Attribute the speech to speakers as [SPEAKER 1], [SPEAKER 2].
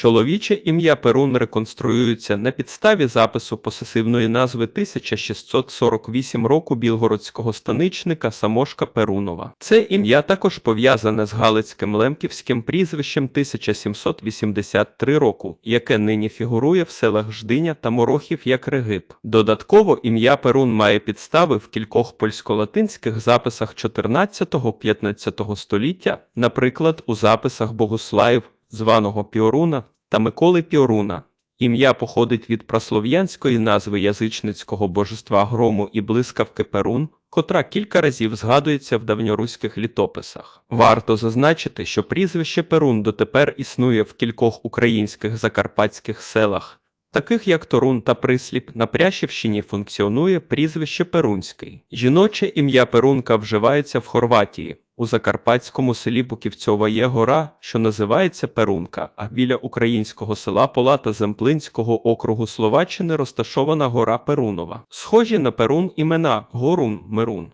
[SPEAKER 1] Чоловіче ім'я Перун реконструюється на підставі запису посесивної назви 1648 року білгородського станичника Самошка Перунова. Це ім'я також пов'язане з галицьким лемківським прізвищем 1783 року, яке нині фігурує в селах Ждиня та Морохів як Регип. Додатково ім'я Перун має підстави в кількох польсько-латинських записах 14-15 століття, наприклад, у записах Богуслаїв, званого Піоруна та Миколи Піоруна. Ім'я походить від праслов'янської назви язичницького божества грому і блискавки Перун, котра кілька разів згадується в давньоруських літописах. Варто зазначити, що прізвище Перун дотепер існує в кількох українських закарпатських селах. Таких як Торун та Присліп на Прящівщині функціонує прізвище Перунський. Жіноче ім'я Перунка вживається в Хорватії. У закарпатському селі Буківцьова є гора, що називається Перунка, а біля українського села Полата Земплинського округу Словаччини розташована гора Перунова. Схожі на Перун імена Горун, Мирун.